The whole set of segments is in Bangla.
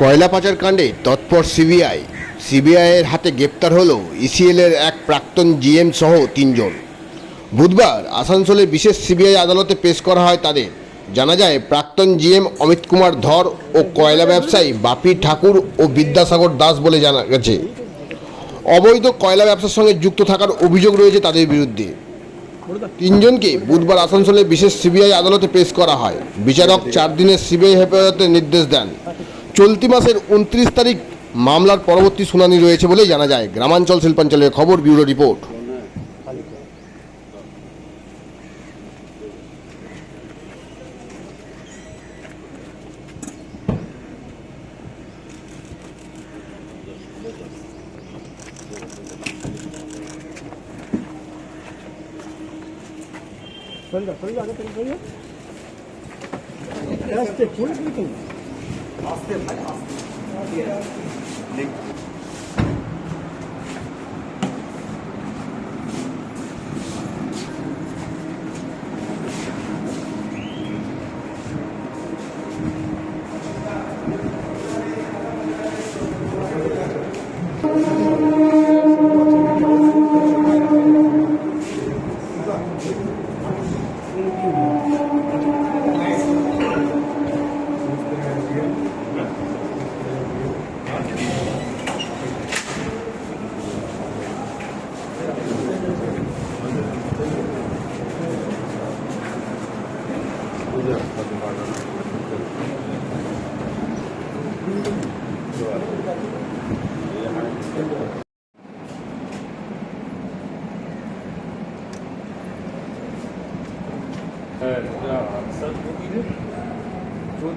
কয়লা পাচার কাণ্ডে তৎপর সিবিআই। সিবিআইয়ের হাতে গ্রেপ্তার হলো ইসিএলের এক প্রাক্তন জিএম সহ তিনজন। বুধবার আসানসোলের বিশেষ সিবিআই আদালতে পেশ করা হয় তাদের। জানা যায়, প্রাক্তন জিএম অমিত কুমার ধর ও কয়লা ব্যবসায়ী বাপি ঠাকুর ও বিদ্যাসাগর দাস বলে জানা গেছে। অবৈধ কয়লা ব্যবসার সঙ্গে যুক্ত থাকার অভিযোগ রয়েছে তাদের বিরুদ্ধে। তিনজনকে বুধবার আসানসোলের বিশেষ সিবিআই আদালতে পেশ করা হয়। বিচারক চার দিনের সিবিআই হেফাজতের নির্দেশ দেন। চলতি মাসের উনত্রিশ তারিখ মামলার পরবর্তী শুনানি রয়েছে বলেই জানা যায়। গ্রামাঞ্চল শিল্পাঞ্চলের খবর bureau report. Perdón, perdón, perdón. 奥斯汀，奥斯汀，对，你。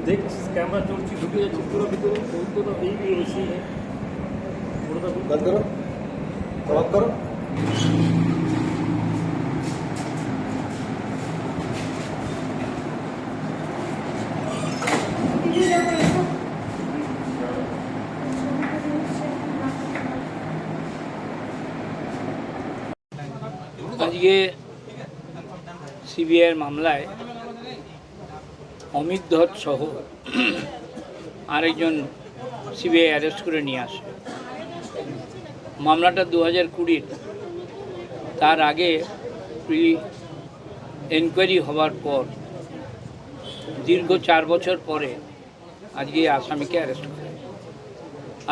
দেখছিস ক্যামেরা চলছি ঢুকে যাচ্ছি পুরো ভিতরে চৌদ্দটা দেখবি রয়েছে পুরোটা করো করো আজকে সিবিআইয়ের মামলায় অমিত ধর সহ আরেকজন সিবিআই অ্যারেস্ট করে নিয়ে আসে। মামলাটা দু হাজার কুড়ির। তার আগে এনকোয়ারি হওয়ার পর দীর্ঘ চার বছর পরে আজকে আসামিকে অ্যারেস্ট করে।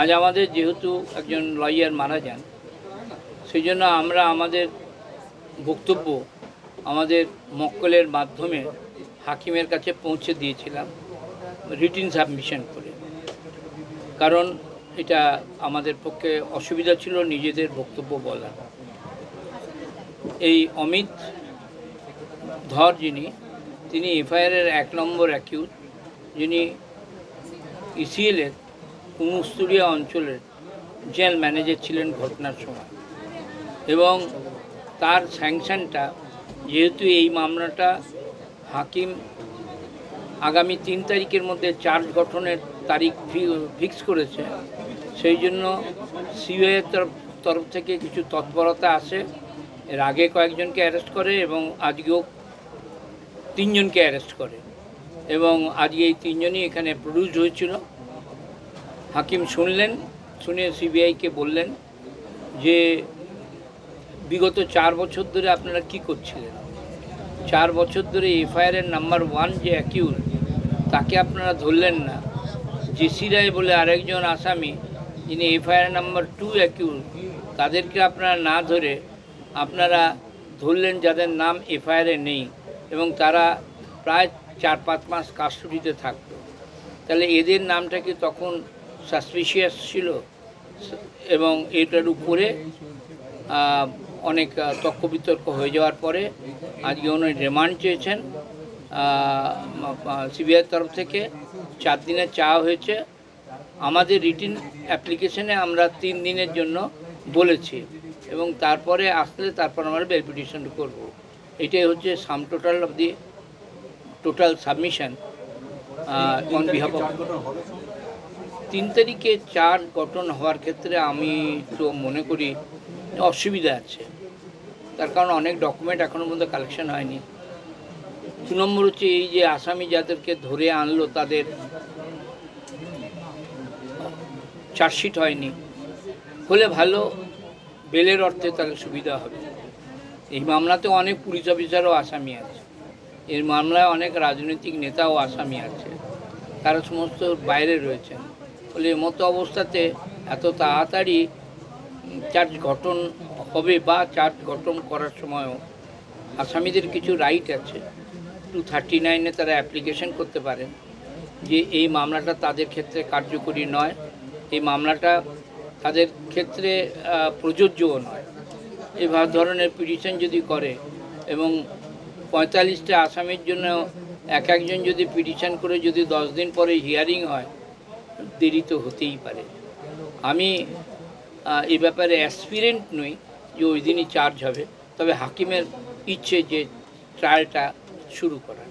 আজ আমাদের যেহেতু একজন লয়ার মারা যান সেই জন্য আমরা আমাদের বক্তব্য আমাদের মক্কলের মাধ্যমে হাকিমের কাছে পৌঁছে দিয়েছিলাম রিটিন সাবমিশন করে। কারণ এটা আমাদের পক্ষে অসুবিধা ছিল নিজেদের বক্তব্য বলা এই অমিত ধর যিনি, তিনি এফআইআরের এক নম্বর অ্যাকিউজ যিনি ইসিএলের কুমুস্তুরিয়া অঞ্চলের জেল ম্যানেজার ছিলেন ঘটনার সময়। এবং তার স্যাংশনটা, যেহেতু এই মামলাটা হাকিম আগামী তিন তারিখের মধ্যে চার্জ গঠনের তারিখ ফিক্স করেছে, সেই জন্য সিবিআইয়ের তরফ তরফ থেকে কিছু তৎপরতা আসে এর আগে কয়েকজনকে অ্যারেস্ট করে এবং আজকেও তিনজনকে অ্যারেস্ট করে। এবং আজকে এই তিনজনই এখানে প্রডিউস হয়েছিল। হাকিম শুনলেন, শুনে সিবিআইকে বললেন যে বিগত চার বছর ধরে আপনারা কি করছিলেন? চার বছর ধরে এফআইআরের নাম্বার ওয়ান যে অ্যাকিউজ তাকে আপনারা ধরলেন না। জেসি রায় বলে আরেকজন আসামি, যিনি এফআইআর নাম্বার টু অ্যাকিউজ তাদেরকে আপনারা না ধরে আপনারা ধরলেন যাদের নাম এফআইআরে নেই এবং তারা প্রায় চার পাঁচ মাস কাস্টডিতে থাকতো। তাহলে এদের নামটা কি তখন সাসপিশিয়াস ছিল? এবং এটার উপরে অনেক তর্ক বিতর্ক হয়ে যাওয়ার পরে আজকে উনি রিমান্ড চেয়েছেন সিবিআইয়ের তরফ থেকে। চার দিনের চাওয়া হয়েছে। আমাদের রিটিন অ্যাপ্লিকেশনে আমরা তিন দিনের জন্য বলেছি এবং তারপরে আসলে তারপর আমরা পিটিশন করব। এটাই হচ্ছে sum total of the total submission on behalf of তিন তারিখে চার গঠন হওয়ার ক্ষেত্রে আমি তো মনে করি অসুবিধা আছে। তার কারণ অনেক ডকুমেন্ট এখনও পর্যন্ত কালেকশন হয়নি। দু নম্বর হচ্ছে এই যে আসামি যাদেরকে ধরে আনলো, তাদের চার্জশিট হয়নি। হলে ভালো, বেলের অর্থে তাহলে সুবিধা হবে। এই মামলাতে অনেক পুলিশ অফিসারও আসামি আছে। এর মামলায় অনেক রাজনৈতিক নেতাও আসামি আছে। তারা সমস্ত বাইরে রয়েছেন। ফলে মতো অবস্থাতে এত তাড়াতাড়ি চার্জ গঠন হবে বা চার্জ গঠন করার সময়ও আসামিদের কিছু রাইট আছে। টু থার্টি নাইনে তারা অ্যাপ্লিকেশন করতে পারেন যে এই মামলাটা তাদের ক্ষেত্রে কার্যকরী নয়, এই মামলাটা তাদের ক্ষেত্রে প্রযোজ্যও নয়। এই ধরনের পিটিশন যদি করে এবং পঁয়তাল্লিশটা আসামির জন্য এক একজন যদি পিটিশন করে যদি দশ দিন পরে হিয়ারিং হয়, দেরি তো হতেই পারে। আমি এ ব্যাপারে অ্যাসপিরেন্ট নই যে ওই দিনই চার্জ হবে। তবে হাকিমের ইচ্ছে যে ট্রায়ালটা শুরু করা